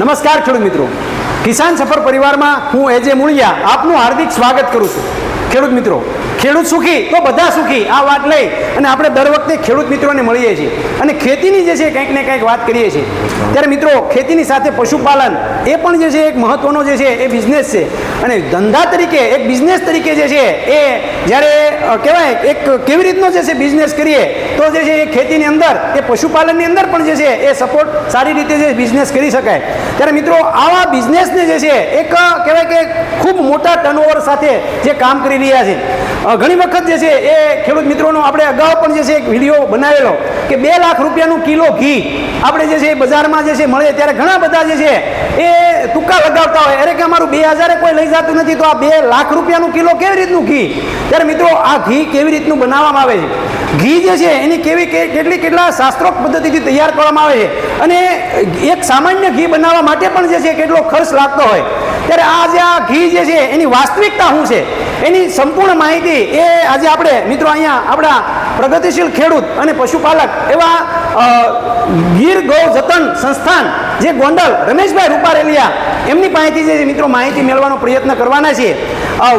નમસ્કાર ખેડૂત મિત્રો. કિસાન સફર પરિવારમાં હું એજે મૂળિયા આપનું હાર્દિક સ્વાગત કરું છું. ખેડૂત મિત્રો ખેડૂત સુખી, તો બધા સુખી, આ વાત લઈ અને આપણે દર વખતે ખેડૂત મિત્રોને મળીએ છીએ. અને ખેતીની જે છે, કંઈક ને કંઈક વાત કરીએ છીએ. ત્યારે મિત્રો, ખેતીની સાથે પશુપાલન એ પણ જે છે, એક મહત્વનો જે છે, એ બિઝનેસ છે. અને ધંધા તરીકે, એક બિઝનેસ તરીકે જે છે, એ જ્યારે કહેવાય, એક કેવી રીતનો જે છે બિઝનેસ કરીએ, તો જે છે, એ ખેતીની અંદર, એ પશુપાલનની અંદર પણ જે છે, એ સપોર્ટ સારી રીતે જે બિઝનેસ કરી શકાય. ત્યારે મિત્રો, આવા બિઝનેસને જે છે, એક, કહેવાય કે ખૂબ મોટા ટર્નઓવર સાથે જે કામ કરી રહ્યા છે. ઘણી વખત જે છે એ ખેડૂત મિત્રોનો આપણે અગાઉ પણ જે છે એક વીડિયો બનાવેલો કે બે લાખ રૂપિયાનું કિલો ઘી આપણે જે છે એ બજારમાં જે છે મળે ત્યારે ઘણા બધા જે છે એ તુક્કા લગાવતા હોય. અરે કે અમારું બે હજારે કોઈ લઈ જતું નથી તો આ બે લાખ રૂપિયાનું કિલો કેવી રીતનું ઘી? ત્યારે મિત્રો આ ઘી કેવી રીતનું બનાવવામાં આવે છે? ઘી જે છે એની કેવી કેટલી કેટલા શાસ્ત્રોક્ત પદ્ધતિથી તૈયાર કરવામાં આવે છે? અને એક સામાન્ય ઘી બનાવવા માટે પણ જે છે કેટલો ખર્ચ લાગતો હોય? ત્યારે આ જે આ ઘી જે છે એની વાસ્તવિકતા શું છે? એની સંપૂર્ણ માહિતી એ આજે આપણે મિત્રો અહીંયા આપણા પ્રગતિશીલ ખેડૂત અને પશુપાલક એવા ગીર ગૌ જતન સંસ્થાન જે ગોંડલ રમેશભાઈ રૂપારેલિયા એમની પાસેથી જે મિત્રો માહિતી મેળવવાનો પ્રયત્ન કરવાના છીએ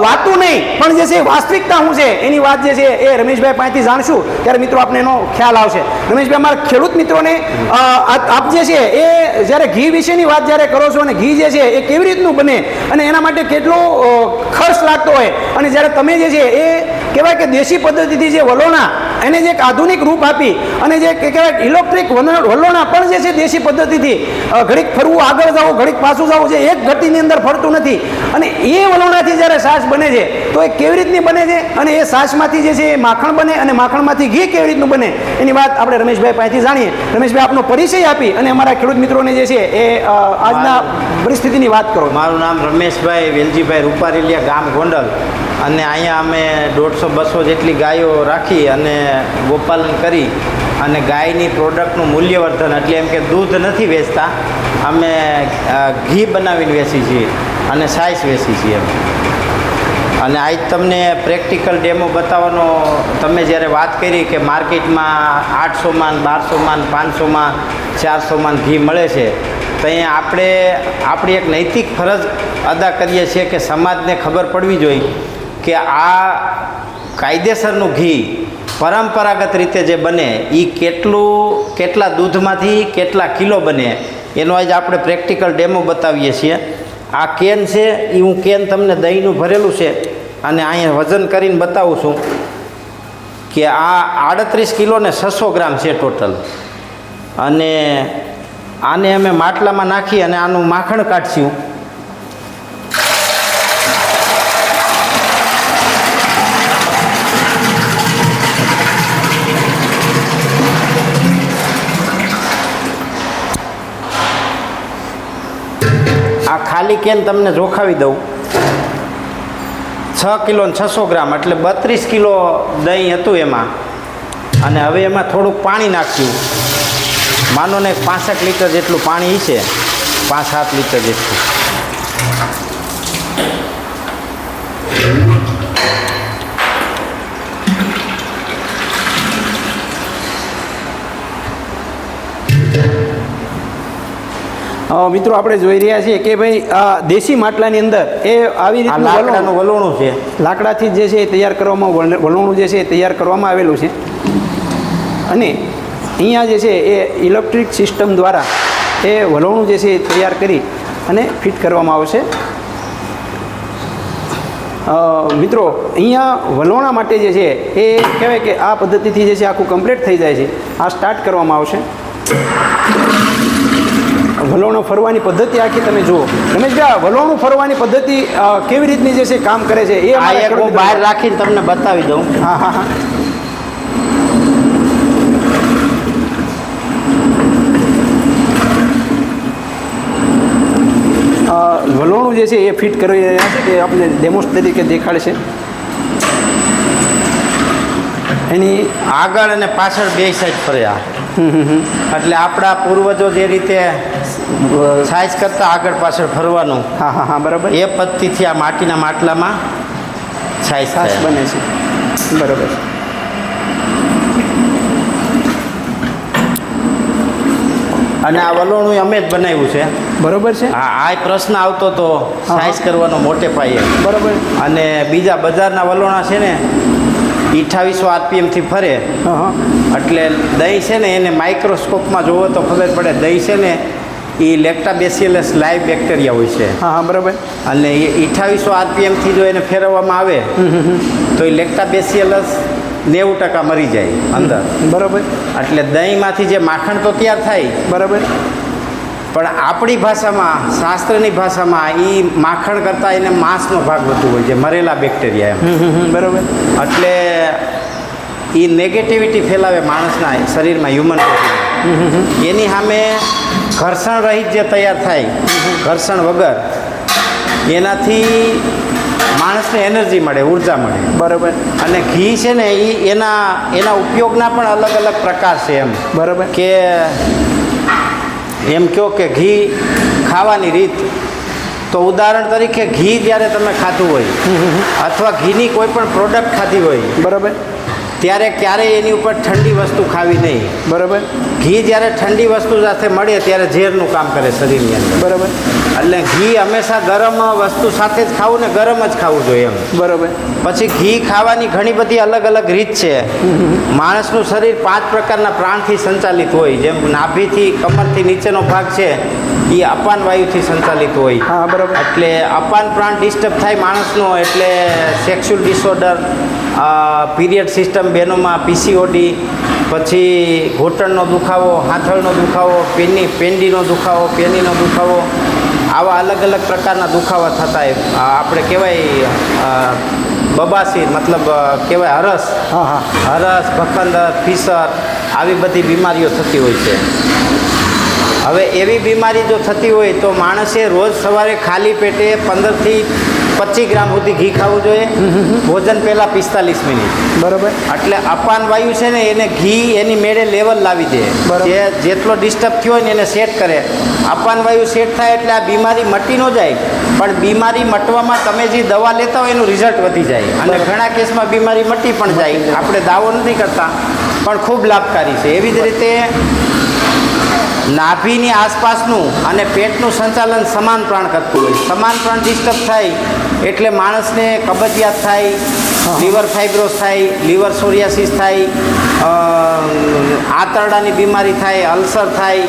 વાતું નહીં, પણ જે છે વાસ્તવિકતા શું છે એની વાત જે છે એ રમેશભાઈ પાસેથી જાણશું. ત્યારે મિત્રો આપને એનો ખ્યાલ આવશે. રમેશભાઈ અમારા ખેડૂત મિત્રોને આપ આપ જે છે એ જ્યારે ઘી વિશેની વાત જ્યારે કરો છો અને ઘી જે છે એ કેવી રીતનું બને અને એના માટે કેટલો ખર્ચ લાગતો હોય અને જ્યારે તમે જે છે એ કહેવાય કે દેશી પદ્ધતિથી જે વલોણા એને જે એક આધુનિક રૂપ આપી અને જે કે કહેવાય ઇલેક્ટ્રિક વલોણા પણ જે છે દેશી પદ્ધતિથી ઘડીક ફરવું આગળ જવું ઘડીક પાછું જવું છે એક ગતિની અંદર ફરતું નથી. અને એ વલોણાથી જ્યારે છાશ બને છે તો એ કેવી રીતની બને છે? અને એ છાશમાંથી જે છે એ માખણ બને અને માખણમાંથી ઘી કેવી રીતનું બને? એની વાત આપણે રમેશભાઈ પાસેથી જાણીએ. રમેશભાઈ આપનો પરિચય આપી અને અમારા ખેડૂત મિત્રોને જે છે એ આજના પરિસ્થિતિની વાત કરો. મારું નામ રમેશભાઈ વેલજીભાઈ રૂપારેલિયા ગામ ગોંડલ. અને અહીંયા અમે દોઢસો બસો જેટલી ગાયો રાખી અને ગોપાલન કરી અને ગાયની પ્રોડક્ટનું મૂલ્યવર્ધન એટલે એમ કે દૂધ નથી વેચતા, અમે ઘી બનાવીને વેચી છીએ અને સાઈસ વેચી છીએ એમ. અને આજ તમને પ્રેક્ટિકલ ડેમો બતાવવાનો, તમે જ્યારે વાત કરી કે માર્કેટમાં આઠસોમાં બારસોમાં પાંચસોમાં, ચારસોમાં ઘી મળે છે, તો અહીંયા આપણે, આપણી એક નૈતિક ફરજ અદા કરીએ છીએ કે સમાજને ખબર પડવી જોઈએ કે આ કાયદેસરનું ઘી પરંપરાગત રીતે જે બને એ કેટલું, કેટલા દૂધમાંથી કેટલા કિલો બને, એનો આજે આપણે પ્રેક્ટિકલ ડેમો બતાવીએ છીએ. આ કેન છે એ હું કેન તમને દહીંનું ભરેલું છે, અને અહીંયા વજન કરીને બતાવું છું કે આ આડત્રીસ કિલો ને છસો ગ્રામ છે ટોટલ. અને આને અમે માટલામાં નાખી અને આનું માખણ કાઢશું. ખાલી કેન તમને જોખાવી દઉં. છ કિલો ને છસો ગ્રામ, એટલે બત્રીસ કિલો દહીં હતું એમાં. અને હવે એમાં થોડુંક પાણી નાખ્યું. માનો ને પાંસઠ લીટર જેટલું પાણી છે પાંચ સાત લીટર જેટલું. મિત્રો આપણે જોઈ રહ્યા છીએ કે ભાઈ આ દેશી માટલાની અંદર એ આવી આ રીતનું લાકડાનું વલોણું છે. લાકડાથી જે છે એ તૈયાર કરવામાં વલ- વલોણું જે છે એ તૈયાર કરવામાં આવેલું છે. અને અહીંયા જે છે એ ઇલેક્ટ્રિક સિસ્ટમ દ્વારા એ વલોણું જે છે એ તૈયાર કરી અને ફિટ કરવામાં આવશે. મિત્રો અહીંયા વલોણા માટે જે છે એ કહેવાય કે આ પદ્ધતિથી જે છે આખું કમ્પ્લીટ થઈ જાય છે. આ સ્ટાર્ટ કરવામાં આવશે. વલોણો ફરવાની પદ્ધતિ આખી તમે જુઓ. રમેશભાઈ વલોણું ફરવાની પદ્ધતિ કેવી રીતની જે છે કામ કરે છે એ હું બહાર રાખીને તમને બતાવી દઉં. હા હા હા. વલોણું જે છે એ ફિટ કરી રહ્યા છે તે આપણે ડેમોસ તરીકે દેખાડે છે એની આગળ અને પાછળ બે સાઈડ ફર્યા. એટલે આપણા પૂર્વજો જે રીતે સાઈઝ કરતાં આગળ પાછળ ફરવાનું. હા હા હા બરાબર. એ પદ્ધતિથી આ માટીના માટલામાં સાઈઝ છાશ બને છે. બરાબર. અને આ વલોણું અમે જ બનાવ્યું છે. બરોબર છે? હા આ પ્રશ્ન આવતો તો સાઈઝ કરવાનો મોટે પાયે. બરોબર. અને બીજા બજારના વલોણા છે ને અઠ્ઠાવીસો આરપીએમથી ફરે. એટલે દહીં છે ને એને માઇક્રોસ્કોપમાં જોવો તો ખબર પડે. દહીં છે ને એ લેક્ટાબેસિયલસ લાઈવ બેક્ટેરિયા હોય છે. હા હા બરાબર. અને એ અઠ્ઠાવીસો આરપીએમથી જો એને ફેરવવામાં આવે તો એ લેક્ટાબેસિયલસ નેવું ટકા મરી જાય અંદર. બરોબર. એટલે દહીંમાંથી જે માખણ તો તૈયાર થાય બરાબર. પણ આપણી ભાષામાં શાસ્ત્રની ભાષામાં એ માખણ કરતાં એને માંસનો ભાગ વધુ હોય છે મરેલા બેક્ટેરિયા એમ. બરોબર. એટલે એ નેગેટિવિટી ફેલાવે માણસના શરીરમાં હ્યુમન એની સામે ઘર્ષણ રહિત જે તૈયાર થાય ઘર્ષણ વગર એનાથી માણસને એનર્જી મળે ઊર્જા મળે. બરાબર. અને ઘી છે ને એ એના એના ઉપયોગના પણ અલગ અલગ પ્રકાર છે એમ. બરાબર. કે એમ કહો કે ઘી ખાવાની રીત તો ઉદાહરણ તરીકે ઘી જ્યારે તમે ખાધું હોય અથવા ઘીની કોઈ પણ પ્રોડક્ટ ખાધી હોય બરોબર. ત્યારે ક્યારેય એની ઉપર ઠંડી વસ્તુ ખાવી નહીં. બરોબર. ઘી જ્યારે ઠંડી વસ્તુ સાથે મળે ત્યારે ઝેરનું કામ કરે શરીરની અંદર. બરાબર. એટલે ઘી હંમેશા ગરમ વસ્તુ સાથે જ ખાવું ને ગરમ જ ખાવું જોઈએ એમ. બરોબર. પછી ઘી ખાવાની ઘણી બધી અલગ અલગ રીત છે. માણસનું શરીર પાંચ પ્રકારના પ્રાણથી સંચાલિત હોય. જેમ નાભીથી કમરથી નીચેનો ભાગ છે એ અપાન વાયુથી સંચાલિત હોય. હા બરાબર. એટલે અપાન પ્રાણ ડિસ્ટર્બ થાય માણસનો એટલે સેક્સ્યુઅલ ડિસઓર્ડર પીરિયડ સિસ્ટમ બહેનોમાં પીસીઓડી પછી ઘૂંટણનો દુખાવો હાથળનો દુખાવો પેની પેન્ડીનો દુખાવો પેનીનો દુખાવો આવા અલગ અલગ પ્રકારના દુખાવા થતા હોય. આપણે કહેવાય બબાસી મતલબ કહેવાય હરસ હા હા હરસ ભખંદર ફીસર આવી બધી બીમારીઓ થતી હોય છે હવે એવી બીમારી જો થતી હોય તો માણસે રોજ સવારે ખાલી પેટે પંદરથી પચીસ ગ્રામ સુધી ઘી ખાવું જોઈએ. ભોજન પહેલાં પિસ્તાલીસ મિનિટ. બરોબર. એટલે અપાન વાયુ છે ને એને ઘી એની મેળે લેવલ લાવી દે. જે જેટલો ડિસ્ટર્બ થયો હોય ને એને સેટ કરે. અપાન વાયુ સેટ થાય એટલે આ બીમારી મટી ન જાય. પણ બીમારી મટવામાં તમે જે દવા લેતા હોય એનું રિઝલ્ટ વધી જાય. અને ઘણા કેસમાં બીમારી મટી પણ જાય. આપણે દાવો નથી કરતા. પણ ખૂબ લાભકારી છે. એવી જ રીતે નાભીની આસપાસનું અને પેટનું સંચાલન સમાન પ્રાણ કરતું હોય. સમાન પ્રાણ ડિસ્ટર્બ થાય એટલે માણસને કબજિયાત થાય લીવર ફાઇબ્રોસ થાય લીવર સોરિયાસિસ થાય આંતરડાની બીમારી થાય અલ્સર થાય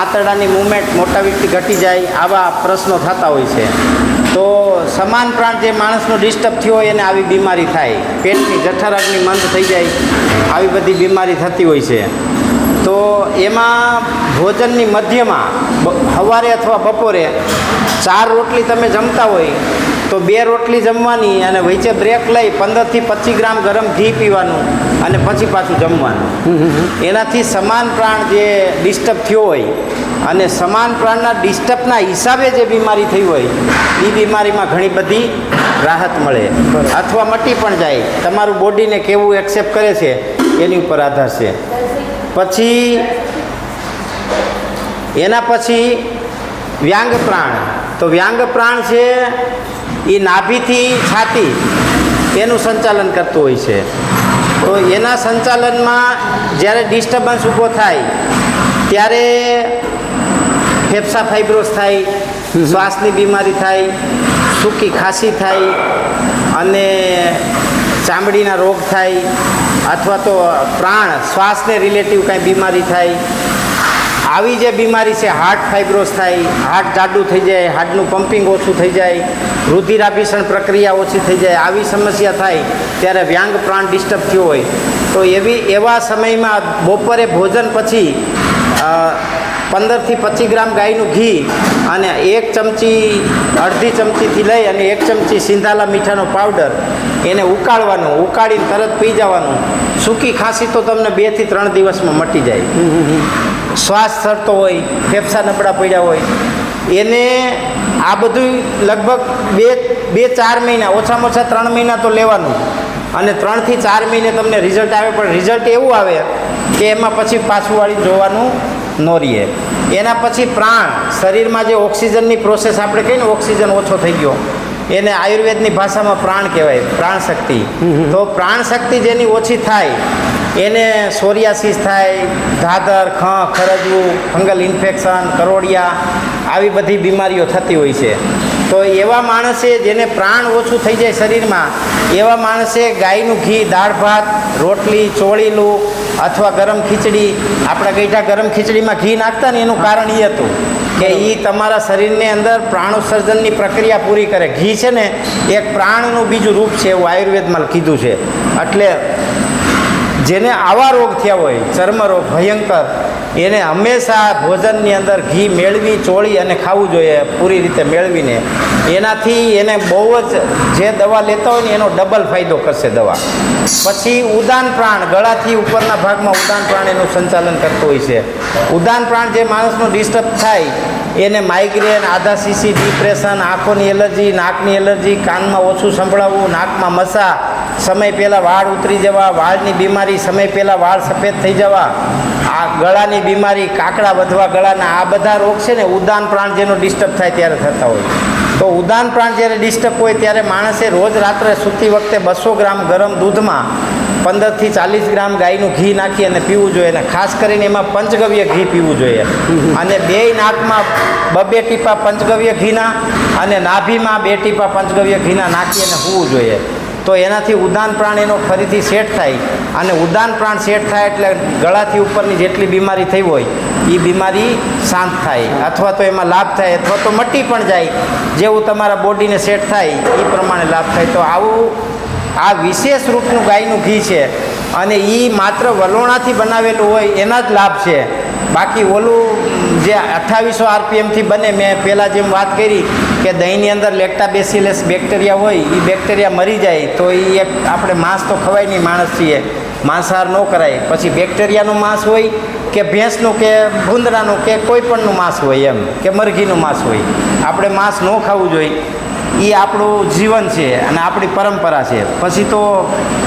આંતરડાની મૂવમેન્ટ મોટા વ્યક્તિ ઘટી જાય આવા પ્રશ્નો થતા હોય છે. તો સમાન પ્રાણ જે માણસનો ડિસ્ટર્બ થયો હોય એને આવી બીમારી થાય. પેટની જઠરાગની મંદ થઈ જાય આવી બધી બીમારી થતી હોય છે. તો એમાં ભોજનની મધ્યમાં સવારે અથવા બપોરે ચાર રોટલી તમે જમતા હોય તો બે રોટલી જમવાની અને વચ્ચે બ્રેક લઈ પંદરથી પચીસ ગ્રામ ગરમ ઘી પીવાનું અને પછી પાછું જમવાનું. એનાથી સમાન પ્રાણ જે ડિસ્ટર્બ થયો હોય અને સમાન પ્રાણના ડિસ્ટર્બના હિસાબે જે બીમારી થઈ હોય એ બીમારીમાં ઘણી બધી રાહત મળે. અથવા મટી પણ જાય. તમારું બોડીને કેવું એક્સેપ્ટ કરે છે એની ઉપર આધાર છે. પછી એના પછી વ્યાંગ પ્રાણ. તો વ્યાંગ પ્રાણ છે એ નાભીથી છાતી એનું સંચાલન કરતું હોય છે. તો એના સંચાલનમાં જ્યારે ડિસ્ટર્બન્સ ઊભો થાય ત્યારે ફેફસા ફાઇબ્રોસ થાય શ્વાસની બીમારી થાય સૂકી ખાંસી થાય અને ચામડીના રોગ થાય અથવા તો પ્રાણ, શ્વાસને રિલેટિવ કાંઈ બીમારી થાય. આવી જે બીમારી છે હાર્ટ ફાઇબ્રોસ થાય હાર્ટ જાડું થઈ જાય હાર્ટનું પમ્પિંગ ઓછું થઈ જાય, રુધિરાભિષણ પ્રક્રિયા ઓછી થઈ જાય, આવી સમસ્યા થાય, ત્યારે વ્યાંગ પ્રાણ ડિસ્ટર્બ થયો હોય. તો એવી, એવા સમયમાં બપોરે ભોજન પછી પંદરથી પચીસ ગ્રામ ગાયનું ઘી અને એક ચમચી, અડધી ચમચીથી લઈ અને એક ચમચી સિંધાલા મીઠાનો પાવડર એને ઉકાળવાનું, ઉકાળીને તરત પી જવાનું. સૂકી ખાંસી તો તમને બેથી ત્રણ દિવસમાં મટી જાય. શ્વાસ થતો હોય, ફેફસા નબળા પડ્યા હોય. એને આ બધું લગભગ બે બે, ચાર મહિના, ઓછામાં ઓછા ત્રણ મહિના તો લેવાનું. અને ત્રણથી ચાર મહિને તમને રિઝલ્ટ આવે, પણ રિઝલ્ટ એવું આવે કે એમાં પછી પાછું વાળી જોવાનું ન રહીએ એના પછી પ્રાણ શરીરમાં જે ઓક્સિજનની પ્રોસેસ આપણે કહીએ ને ઓક્સિજન ઓછો થઈ ગયો. એને આયુર્વેદની ભાષામાં પ્રાણ કહેવાય પ્રાણ શક્તિ તો પ્રાણ શક્તિ જેની ઓછી થાય એને સોરિયાસિસ થાય ધાદર ખ ખરજવું ફંગલ ઇન્ફેક્શન કરોડિયા આવી બધી બીમારીઓ થતી હોય છે. તો એવા માણસે જેને પ્રાણ ઓછું થઈ જાય શરીરમાં એવા માણસે ગાયનું ઘી દાળ ભાત રોટલી ચોળીલું અથવા ગરમ ખીચડી, આપણા ગઈઠા ગરમ ખીચડીમાં ઘી નાખતા ને એનું કારણ એ હતું કે એ તમારા શરીરની અંદર પ્રાણોત્સર્જનની પ્રક્રિયા પૂરી કરે. ઘી છે ને, એક પ્રાણનું બીજું રૂપ છે એવું આયુર્વેદમાં કીધું છે. એટલે જેને આવા રોગ થયા હોય, ચર્મરોગ, ભયંકર એને હંમેશા ભોજનની અંદર ઘી મેળવી, ચોળી અને ખાવું જોઈએ પૂરી રીતે મેળવીને. એનાથી એને બહુ જ જે દવા લેતા હોય ને એનો ડબલ ફાયદો કરશે દવા. પછી ઉદાન પ્રાણ, ગળાથી ઉપરના ભાગમાં ઉદાન પ્રાણ એનું સંચાલન કરતું હોય છે. ઉદાન પ્રાણ જે માણસનો ડિસ્ટર્બ થાય એને માઇગ્રેન આધા સીસી ડિપ્રેશન આંખોની એલર્જી નાકની એલર્જી કાનમાં ઓછું સંભળાવવું, નાકમાં મસા, સમય પહેલાં વાળ ઉતરી જવા, વાળની બીમારી, સમય પહેલાં વાળ સફેદ થઈ જવા, આ ગળાની બીમારી, કાકડા વધવા ગળાના, આ બધા રોગ છે ને, ઉદાન પ્રાણ જેનો ડિસ્ટર્બ થાય ત્યારે થતા હોય તો ઉદાન પ્રાણ જ્યારે ડિસ્ટર્બ હોય ત્યારે માણસે રોજ રાત્રે સૂતી વખતે બસો ગ્રામ ગરમ દૂધમાં પંદરથી ચાલીસ ગ્રામ ગાયનું ઘી નાખી અને પીવું જોઈએ અને ખાસ કરીને એમાં પંચગવ્ય ઘી પીવું જોઈએ. અને બે નાકમાં બબે ટીપા પંચગવ્ય ઘીના અને નાભીમાં બે ટીપા પંચગવ્ય ઘીના નાખી અને હોવું જોઈએ. તો એનાથી ઉદાન પ્રાણ એનો ફરીથી સેટ થાય અને ઉદાન પ્રાણ સેટ થાય એટલે ગળાથી ઉપરની જેટલી બીમારી થઈ હોય એ બીમારી શાંત થાય અથવા તો એમાં લાભ થાય અથવા તો મટી પણ જાય. જેવું તમારા બોડીને સેટ થાય એ પ્રમાણે લાભ થાય. તો આવું આ વિશેષ રૂપનું ગાયનું ઘી છે અને એ માત્ર વલોણાથી બનાવેલું હોય એના જ લાભ છે. બાકી ઓલું જે અઠ્ઠાવીસો આરપીએમથી બને, મેં પહેલાં જેમ વાત કરી કે દહીંની અંદર લેક્ટાબેસિલસ બેક્ટેરિયા હોય એ બેક્ટેરિયા મરી જાય તો એ એક આપણે માંસ તો ખવાય નહીં, માણસ છીએ. માંસાહાર ન કરાય. પછી બેક્ટેરિયાનું માંસ હોય કે ભેંસનું કે ભૂંદડાનું કે કોઈ પણનું માંસ હોય એમ, કે મરઘીનું માંસ હોય. આપણે માંસ ન ખાવું જોઈએ. એ આપણું જીવન છે અને આપણી પરંપરા છે. પછી તો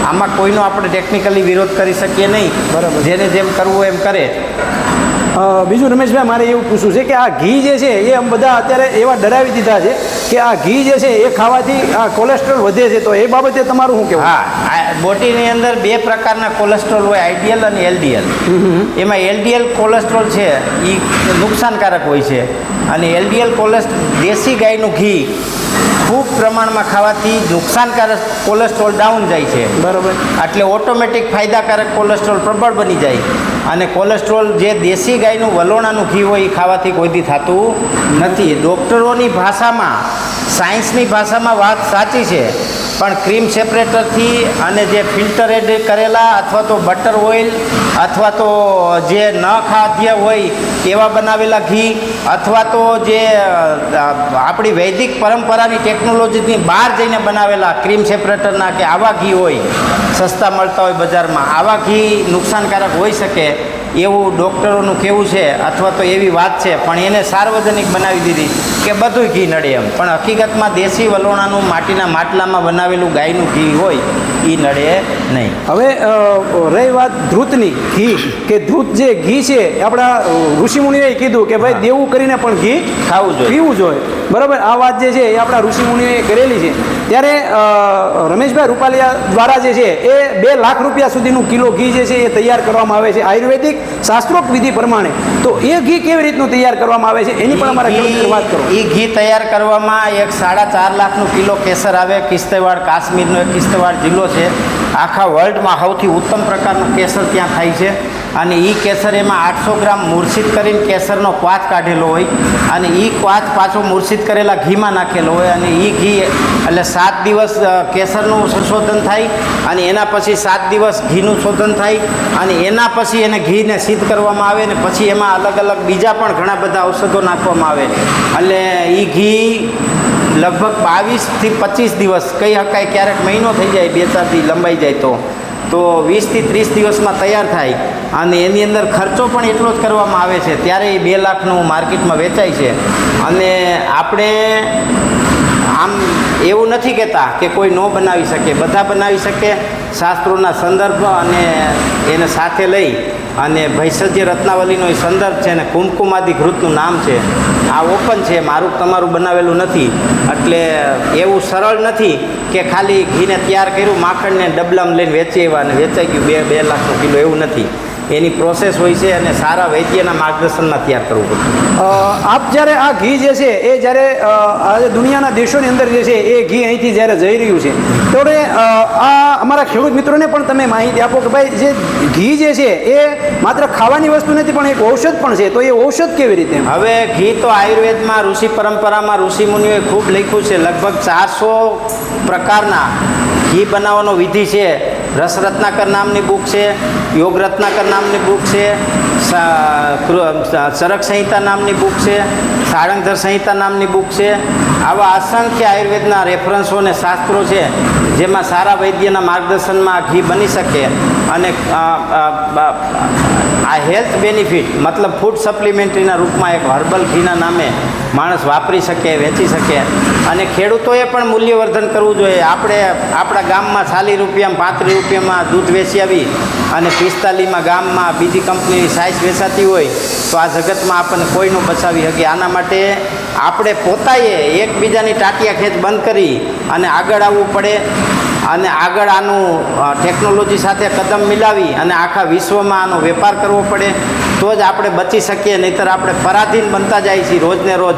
આમાં કોઈનો આપણે ટેકનિકલી વિરોધ કરી શકીએ નહીં. બરાબર. જેને જેમ કરવું એમ કરે. બીજું રમેશભાઈ મારે એવું પૂછવું છે કે આ ઘી જે છે એ આમ બધા અત્યારે એવા ડરાવી દીધા છે કે આ ઘી જે છે એ ખાવાથી આ કોલેસ્ટ્રોલ વધે છે. તો એ બાબતે તમારું શું કહેવું? હા આ બોડીની અંદર બે પ્રકારના કોલેસ્ટ્રોલ હોય આઈડીએલ અને એલડીએલ એમાં એલડીએલ કોલેસ્ટ્રોલ છે એ નુકસાનકારક હોય છે. અને એલડીએલ કોલેસ્ટ્રોલ દેશી ગાયનું ઘી ખૂબ પ્રમાણમાં ખાવાથી નુકસાનકારક કોલેસ્ટ્રોલ ડાઉન જાય છે. બરાબર. એટલે ઓટોમેટિક ફાયદાકારક કોલેસ્ટ્રોલ પ્રબળ બની જાય. અને કોલેસ્ટ્રોલ જે દેશી ગાયનું વલોણાનું ઘી હોય એ ખાવાથી કોઈથી થતું નથી. ડૉક્ટરોની ભાષામાં સાયન્સની ભાષામાં વાત સાચી છે, પણ ક્રીમ સેપરેટરથી અને જે ફિલ્ટરેડ કરેલા અથવા તો બટર ઓઇલ અથવા તો જે ન ખાદ્ય હોય એવા બનાવેલા ઘી અથવા તો જે આપણી વૈદિક પરંપરાની ટેકનોલોજીની બહાર જઈને બનાવેલા ક્રીમ સેપરેટરના કે આવા ઘી હોય, સસ્તા મળતા હોય બજારમાં, આવા ઘી નુકસાનકારક હોઈ શકે એવું ડૉક્ટરોનું કહેવું છે અથવા તો એવી વાત છે પણ એને સાર્વજનિક બનાવી દીધી કે બધું ઘી નડે એમ. પણ હકીકતમાં દેશી વલોણાનું માટીના માટલામાં બનાવેલું ગાયનું ઘી હોય એ નડે નહીં. હવે રહી વાત ધ્રુતની ઘી. કે ધ્રુત જે ઘી છે આપણા ઋષિમુનિએ ઋષિમુનિઓએ કીધું કે ભાઈ દેવું કરીને પણ ઘી ખાવું જોઈએ. પીવું જોઈએ. બરાબર આ વાત જે છે એ આપણા ઋષિમુનિઓએ કરેલી છે. ત્યારે રમેશભાઈ રૂપાલિયા દ્વારા જે છે એ બે લાખ રૂપિયા સુધીનું કિલો ઘી જે છે એ તૈયાર કરવામાં આવે છે આયુર્વેદિક શાસ્ત્રોક્ત વિધિ પ્રમાણે. તો એ ઘી કેવી રીતનું તૈયાર કરવામાં આવે છે? એની પણ અમારા ખેડૂતોને વાત કરો. એ ઘી તૈયાર કરવામાં એક સાડા ચાર લાખનું કિલો કેસર આવે. કિસ્તેવાડ કાશ્મીરનો એક કિસ્તેવાડ જિલ્લો છે. આખા વર્લ્ડમાં સૌથી ઉત્તમ પ્રકારનું કેસર ત્યાં થાય છે. અને એ કેસર એમાં આઠસો ગ્રામ મૂર્છિત કરીને કેસરનો ક્વાથ કાઢેલો હોય અને એ ક્વાથ પાછો મૂર્છિત કરેલા ઘીમાં નાખેલો હોય અને એ ઘી એટલે સાત દિવસ કેસરનું સંશોધન થાય અને એના પછી સાત દિવસ ઘીનું શોધન થાય અને એના પછી એને ઘીને સિદ્ધ કરવામાં આવે ને પછી એમાં અલગ અલગ બીજા પણ ઘણા બધા ઔષધો નાખવામાં આવે. એટલે એ ઘી લગભગ બાવીસથી પચીસ દિવસ કહી શકાય ક્યારેક મહિનો થઈ જાય, બે ચારથી લંબાઈ જાય તો. તો વીસથી ત્રીસ દિવસમાં તૈયાર થાય. અને એની અંદર ખર્ચો પણ એટલો જ કરવામાં આવે છે. ત્યારે એ બે લાખનું માર્કેટમાં વેચાય છે. અને આપણે આમ એવું નથી કહેતા કે કોઈ ન બનાવી શકે. બધા બનાવી શકે શાસ્ત્રોના સંદર્ભ અને એને સાથે લઈ અને ભૈસજ્ય રત્નાવલીનો એ સંદર્ભ છે અને કુમકુમાદિ ઘૃતનું નામ છે. આ ઓપન છે. મારું, તમારું બનાવેલું નથી. એટલે એવું સરળ નથી. કે ખાલી ઘીને તૈયાર કર્યું, માખણને ડબલામાં લઈને વેચી આવ્યા અને વેચાઈ ગયું બે બે લાખનું કિલો, એવું નથી. એની પ્રોસેસ હોય છે અને સારા વૈદ્યના માર્ગદર્શનમાં તૈયાર કરવું પડે. આપ જ્યારે આ ઘી જે છે એ જ્યારે આજે દુનિયાના દેશોની અંદર જે છે એ ઘી અહીંથી જ્યારે જઈ રહ્યું છે ત્યારે આ અમારા ખેડૂત મિત્રોને પણ તમે માહિતી આપો કે ભાઈ જે ઘી જે છે એ માત્ર ખાવાની વસ્તુ નથી પણ એક ઔષધ પણ છે. તો એ ઔષધ કેવી રીતે? હવે ઘી તો આયુર્વેદમાં ઋષિ પરંપરામાં ઋષિ મુનિઓએ ખૂબ લખ્યું છે. લગભગ ચારસો પ્રકારના ઘી બનાવવાનો વિધિ છે. રસ રત્નાકર નામની બુક છે યોગ રત્નાકર નામની બુક છે ચરક સંહિતા નામની બુક છે, સાળંગધર સંહિતા નામની બુક છે. આવા અસંખ્ય આયુર્વેદના રેફરન્સો અને શાસ્ત્રો છે, જેમાં સારા વૈદ્યના માર્ગદર્શનમાં ઘી બની શકે અને આ હેલ્થ બેનિફિટ, મતલબ ફૂડ સપ્લિમેન્ટરીના રૂપમાં એક હર્બલ ઘીના નામે માણસ વાપરી શકે, વેચી શકે. અને ખેડૂતોએ પણ મૂલ્યવર્ધન કરવું જોઈએ. આપણે આપણા ગામમાં ચાલીસ રૂપિયામાં, પાંત્રીસ રૂપિયામાં દૂધ વેચી આવી અને પિસ્તાલીસમાં ગામમાં બીજી કંપનીની સાઇઝ વેચાતી હોય, તો આ જગતમાં આપણને કોઈનું બચાવી શકે. આના માટે આપણે પોતાએ એકબીજાની ટાટિયા ખેંચ બંધ કરી અને આગળ આવવું પડે અને આગળ આનું ટેકનોલોજી સાથે કદમ મિલાવી અને આખા વિશ્વમાં આનો વેપાર કરવો પડે. તો જ આપણે બચી શકીએ નહીંતર આપણે પરાધીન બનતા જાય છીએ રોજને રોજ.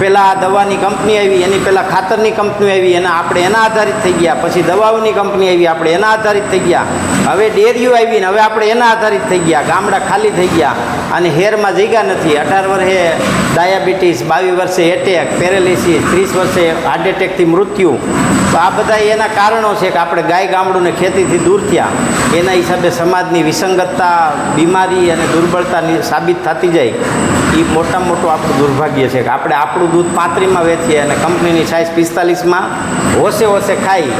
પહેલાં આ દવાની કંપની આવી, એની પહેલાં ખાતરની કંપની આવી, એના આપણે એના આધારિત થઈ ગયા. પછી દવાઓની કંપની આવી, આપણે એના આધારિત થઈ ગયા. હવે ડેરીઓ આવી ને હવે આપણે એના આધારિત થઈ ગયા. ગામડા ખાલી થઈ ગયા. અને હેરમાં જગ્યા નથી. અઢાર વર્ષે ડાયાબિટીસ, બાવીસ વર્ષે એટેક, પેરેલિસિસ, ત્રીસ વર્ષે હાર્ટ એટેકથી મૃત્યુ. તો આ બધા એના કારણો છે કે આપણે ગાય ગામડું ને ખેતીથી દૂર થયા. એના હિસાબે સમાજની વિસંગતતા, બીમારી અને દુર્બળતાની સાબિત થતી જાય. એ મોટામાં મોટું આપણું દુર્ભાગ્ય છે કે આપણે આપણું દૂધ પાંત્રીમાં વેચીએ અને કંપનીની સાઇઝ પિસ્તાલીસમાં હોશે હોશે ખાઈ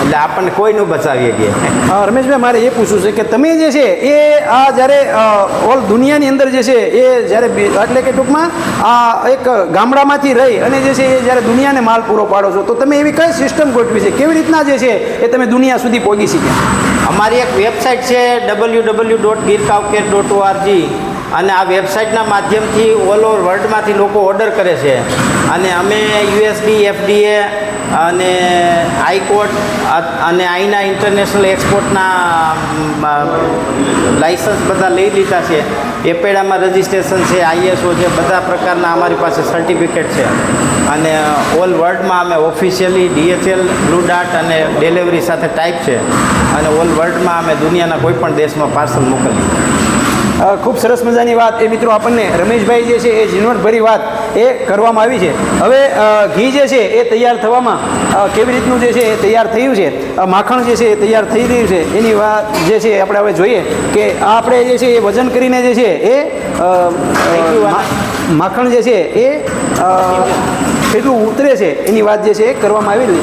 એટલે આપણને કોઈનું બચાવીએ ગયે રમેશભાઈ મારે એ પૂછવું છે કે તમે જે છે એ આ જ્યારે ઓલ દુનિયાની અંદર જે છે એ જ્યારે એટલે કે ટૂંકમાં આ એક ગામડામાંથી રહી અને જે છે એ જ્યારે દુનિયાને માલ પૂરો પાડો છો તો તમે એવી કઈ સિસ્ટમ ગોઠવી છે? કેવી રીતના જે છે એ તમે દુનિયા સુધી પહોંચી શક્યા? અમારી એક વેબસાઇટ છે W W dot Gir cow care dot O R G અને આ વેબસાઇટના માધ્યમથી ઓલ ઓવર વર્લ્ડમાંથી લોકો ઓર્ડર કરે છે. અને અમે યુએસડી એફડીએ અને હાઈકોર્ટ અને આઈના ઇન્ટરનેશનલ એક્સપોર્ટના લાઇસન્સ બધા લઈ લીધા છે. એપેડામાં રજિસ્ટ્રેશન છે, આઈએસઓ છે, બધા પ્રકારના અમારી પાસે સર્ટિફિકેટ છે. અને ઓલ વર્લ્ડમાં અમે ઓફિશિયલી ડીએચએલ, બ્લુ ડાર્ટ અને ડિલિવરી સાથે ટાઈપ છે. અને ઓલ વર્લ્ડમાં અમે દુનિયાના કોઈપણ દેશમાં પાર્સલ મોકલીએ. ખૂબ સરસ મજાની વાત. એ મિત્રો આપણને રમેશભાઈ જે છે એ ઝીણવટભરી વાત એ કરવામાં આવી છે. હવે ઘી જે છે એ તૈયાર થવામાં કેવી રીતનું જે છે એ તૈયાર થયું છે? માખણ જે છે એ તૈયાર થઈ રહ્યું છે. એની વાત જે છે આપણે હવે જોઈએ કે આપણે જે છે એ વજન કરીને જે છે એ માખણ જે છે એ કેટલું ઉતરે છે એની વાત જે છે એ કરવામાં આવેલી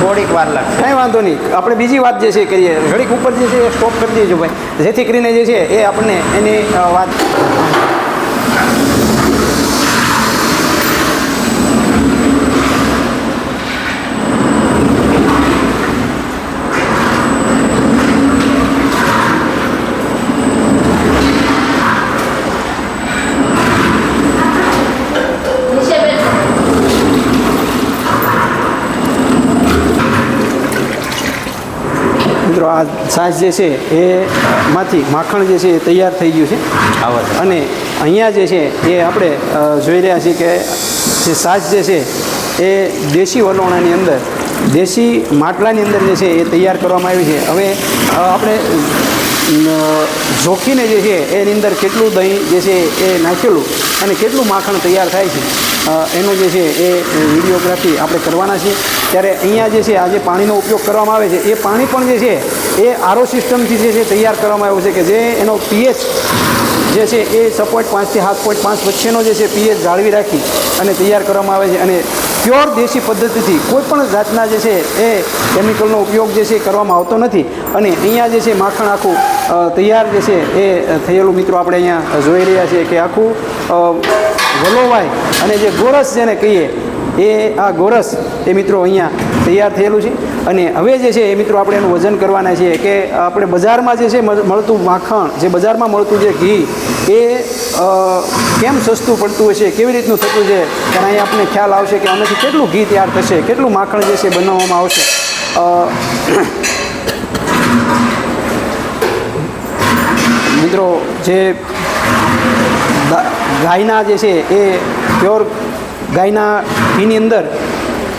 થોડીક વાર લાગશે કાંઈ વાંધો નહીં. આપણે બીજી વાત જે છે કરીએ. ઘડીક ઉપર જે છે એ સ્ટોપ કરી દેજો ભાઈ. જેથી કરીને જે છે એ આપણને એની વાત મિત્રો આ છાશ જે છે એ માંથી માખણ જે છે એ તૈયાર થઈ ગયું છે. આવો અને અહીંયા જે છે એ આપણે જોઈ રહ્યા છીએ કે જે છાશ જે છે એ દેશી વલોણાની અંદર દેશી માટલાની અંદર જે છે એ તૈયાર કરવામાં આવી છે. હવે આપણે જોખીને જે છે એની અંદર કેટલું દહીં જે છે એ નાખેલું અને કેટલું માખણ તૈયાર થાય છે એનો જે છે એ વિડીયોગ્રાફી આપણે કરવાના છીએ ત્યારે અહીંયા જે છે આ જે પાણીનો ઉપયોગ કરવામાં આવે છે એ પાણી પણ જે છે એ આરો સિસ્ટમથી જે છે તૈયાર કરવામાં આવ્યું છે કે જે એનો પીએચ જે છે એ છ પોઈન્ટ પાંચથી સાત પોઈન્ટ પાંચ વચ્ચેનો જે છે પીએચ જાળવી રાખી અને તૈયાર કરવામાં આવે છે અને પ્યોર દેશી પદ્ધતિથી કોઈ પણ જાતના જે છે એ કેમિકલનો ઉપયોગ જે છે કરવામાં આવતો નથી અને અહીંયા જે છે માખણ આખું તૈયાર જે છે એ થયેલું મિત્રો આપણે અહીંયા જોઈ રહ્યા છીએ કે આખું વલોવાય અને જે ગોરસ જેને કહીએ, એ આ ગોરસ એ મિત્રો અહીંયા તૈયાર થયેલું છે. અને હવે જે છે એ મિત્રો આપણે એનું વજન કરવાના છીએ કે આપણે બજારમાં જે છે મળતું માખણ, જે બજારમાં મળતું જે ઘી, એ કેમ સસ્તું પડતું હશે કેવી રીતનું થતું છે? ત્યારે અહીંયા આપણને ખ્યાલ આવશે કે આમાંથી કેટલું ઘી તૈયાર થશે, કેટલું માખણ જે છે બનાવવામાં આવશે. મિત્રો, જે ગાયના જે છે, એ પ્યોર ગાયના ઘીની અંદર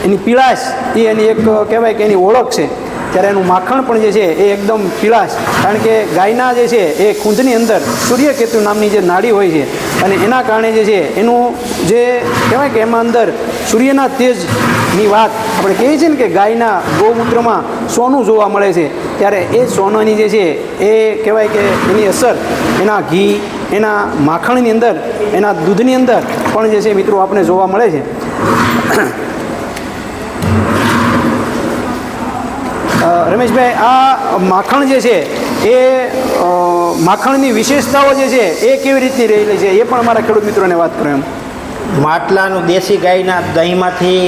એની પીળાશ, એ એની એક કહેવાય કે એની ઓળખ છે. ત્યારે એનું માખણ પણ જે છે, એ એકદમ પીળાશ. કારણ કે ગાયના જે છે, એ ખૂંદની અંદર સૂર્યકેતુ નામની જે નાડી હોય છે, અને એના કારણે જે છે, એનું જે કહેવાય કે એમાં અંદર સૂર્યના તેજની વાત આપણે કહીએ છીએ ને કે ગાયના ગૌમૂત્રમાં સોનું જોવા મળે છે. ત્યારે એ સોનાની જે છે, એ કહેવાય કે એની અસર એના ઘી, એના માખણની અંદર, એના દૂધની અંદર પણ જે છે મિત્રો આપણે જોવા મળે છે. રમેશભાઈ, આ માખણ જે છે, એ માખણની વિશેષતાઓ જે છે, એ કેવી રીતની રહેલી છે? એ પણ અમારા ખેડૂત મિત્રોને વાત કરો એમ. માટલાનું દેશી ગાયના દહીંમાંથી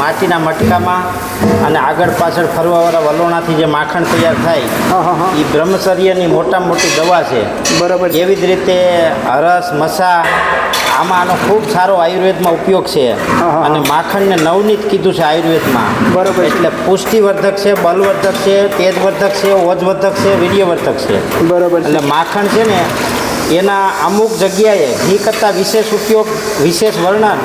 માટીના મટકામાં અને આગળ પાછળ ફરવાવાળા વલોણાથી જે માખણ તૈયાર થાય એ બ્રહ્મચર્યની મોટા મોટી દવા છે. બરાબર એવી જ રીતે હરસ મસા આમાં આનો ખૂબ સારો આયુર્વેદમાં ઉપયોગ છે. અને માખણને નવનીત કીધું છે આયુર્વેદમાં. બરાબર એટલે પુષ્ટિવર્ધક છે બલવર્ધક છે તેજવર્ધક છે ઓજવર્ધક છે વીર્યવર્ધક છે. બરાબર એટલે માખણ છે ને એના અમુક જગ્યાએ ઘી કરતાં વિશેષ ઉપયોગ, વિશેષ વર્ણન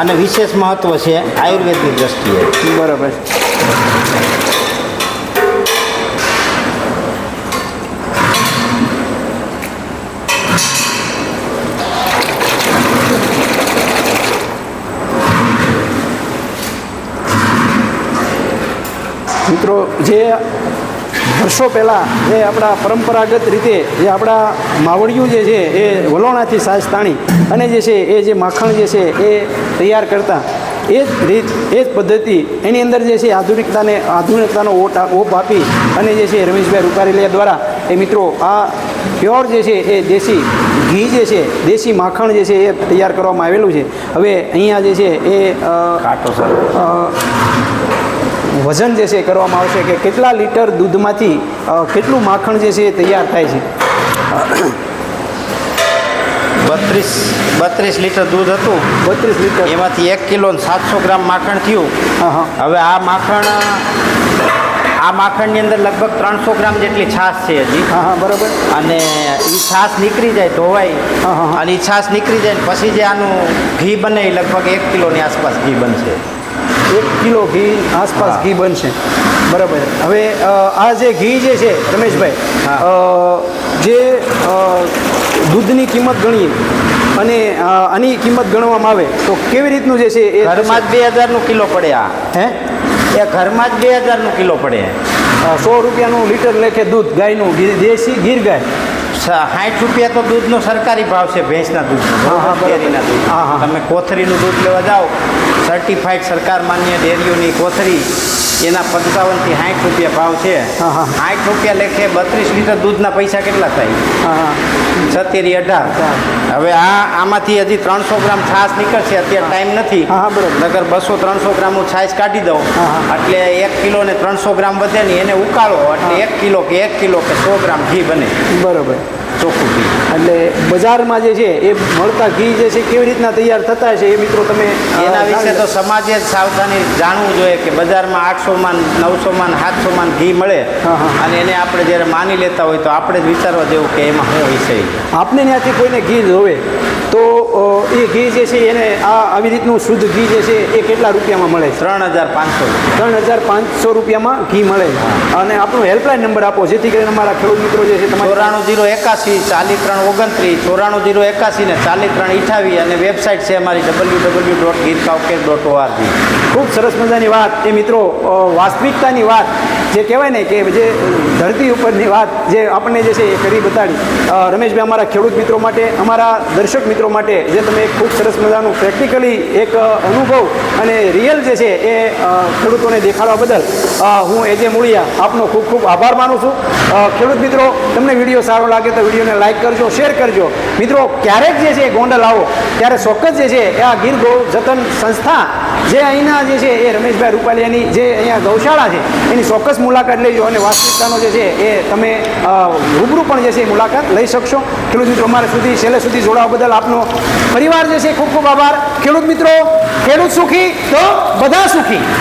અને વિશેષ મહત્ત્વ છે આયુર્વેદની દ્રષ્ટિએ. બરાબર. મિત્રો, જે વર્ષો પહેલાં જે આપણા પરંપરાગત રીતે જે આપણા માવડિયું જે છે એ વલોણાથી સાજ તાણી અને જે છે એ જે માખણ જે છે એ તૈયાર કરતા. એ જ રીત એ જ પદ્ધતિ એની અંદર જે છે આધુનિકતાને આધુનિકતાનો ઓટ ઓપ આપી અને જે છે રમેશભાઈ રૂપારેલિયા દ્વારા એ મિત્રો આ પ્યોર જે છે એ દેશી ઘી જે છે દેશી માખણ જે છે એ તૈયાર કરવામાં આવેલું છે. હવે અહીંયા જે છે એ કાંટો વજન જે છે એ કરવામાં આવશે કે કેટલા લીટર દૂધમાંથી કેટલું માખણ જે છે એ તૈયાર થાય છે? બત્રીસ બત્રીસ લીટર દૂધ હતું. બત્રીસ લીટર. એમાંથી એક કિલો સાતસો ગ્રામ માખણ થયું. હવે આ માખણ આ માખણની અંદર લગભગ ત્રણસો ગ્રામ જેટલી છાશ છે હજી. હા હા બરાબર. અને એ છાશ નીકળી જાય ધોવાય. અને એ છાશ નીકળી જાય પછી જે આનું ઘી બને એ લગભગ એક કિલોની આસપાસ ઘી બનશે. એક કિલો ઘી આસપાસ ઘી બનશે. બરાબર. હવે આ જે ઘી જે છે રમેશભાઈ જે દૂધની કિંમત ગણીએ અને આની કિંમત ગણવામાં આવે તો કેવી રીતનું જે છે એ ઘરમાં જ બે હજારનું કિલો પડે આ. હે? એ ઘરમાં જ બે હજારનું કિલો પડે. સો રૂપિયાનું લીટર લેખે દૂધ ગાયનું દેશી ગીર ગાય? સાઠ રૂપિયા તો દૂધનો સરકારી ભાવ છે ભેંસના દૂધનો. હા, હા, દૂધ. હા, હા. તમે કોથરીનું દૂધ લેવા જાઓ સર્ટિફાઈડ સરકાર માન્ય ડેરીઓની કોથરી એના પંચાવનથી સાઠ રૂપિયા ભાવ છે. હા, હા. સાઠ રૂપિયા લેખે બત્રીસ લીટર દૂધના પૈસા કેટલા થાય? છત્તેરી હા. અઢાર. હવે આ આમાંથી હજી ત્રણસો ગ્રામ છાશ નીકળશે અત્યારે ટાઈમ નથી. હા, હા, બરાબર. નગર બસો ત્રણસો ગ્રામનું છાશ કાઢી દઉં. હા, હા. એટલે એક કિલો ને ત્રણસો ગ્રામ વધે ને એને ઉકાળો. એટલે એક કિલો કે એક કિલો કે સો ગ્રામ ઘી બને. બરોબર. ચોખ્ખું ઘી. એટલે બજારમાં જે છે એ મળતા ઘી જે છે કેવી રીતના તૈયાર થતા છે એ મિત્રો તમે એના વિશે તો સમાજે જ સાવધાની જાણવું જોઈએ કે બજારમાં આઠસો માં નવસો માં સાતસો માં ઘી મળે. અને એને આપણે જ્યારે માની લેતા હોય તો આપણે જ વિચારવા જેવું કે એમાં શું વિષય આપને ત્યાંથી કોઈને ઘી જોવે તો એ ઘી જે છે એને આ આવી રીતનું શુદ્ધ ઘી જે છે એ કેટલા રૂપિયામાં મળે ત્રણ હજાર પાંચસો. ત્રણ હજાર પાંચસો રૂપિયામાં ઘી મળે. અને આપણો હેલ્પલાઇન નંબર આપો જેથી કરીને અમારા ખેડૂત મિત્રો જે છે તમારે ચોરાણું જીરો એકાસી ચાલી ત્રણ ઓગણત્રીસ, ચોરાણું, જીરો એકાસી ને ચાલી ત્રણ ઇઠાવી અને વેબસાઇટ છે અમારી W W dot Gir cow care dot O R G ખૂબ સરસ મજાની વાત. એ મિત્રો વાસ્તવિકતાની વાત, જે કહેવાય ને કે જે ધરતી ઉપરની વાત જે આપણને જે છે એ કરી બતાડી. રમેશભાઈ, અમારા ખેડૂત મિત્રો માટે, અમારા દર્શક મિત્રો માટે, જે તમે ખૂબ સરસ મજાનું પ્રેક્ટિકલી એક અનુભવ અને રિયલ જે છે એ ખેડૂતોને દેખાડવા બદલ હું એજે મૂળિયા આપનો ખૂબ ખૂબ આભાર માનું છું. ખેડૂત મિત્રો, તમને વીડિયો સારો લાગે તો વિડીયોને લાઇક કરજો શેર કરજો. મિત્રો, ક્યારેક જે છે ગોંડલ આવો. ત્યારે ચોક્કસ જે છે એ આ ગીર ગૌ જતન સંસ્થા જે અહીંના જે છે એ રમેશભાઈ રૂપાલિયાની જે અહીંયા ગૌશાળા છે, એની ચોક્કસ મુલાકાત લેજો અને વાસ્તવિકતાનો જે છે એ તમે રૂબરૂ પણ જે છે મુલાકાત લઈ શકશો. ખેડૂત મિત્રો, અમારે સુધી, છેલ્લે સુધી જોડાવા બદલ આપનો પરિવાર જે છે ખૂબ ખૂબ આભાર. ખેડૂત મિત્રો, ખેડૂત સુખી તો બધા સુખી.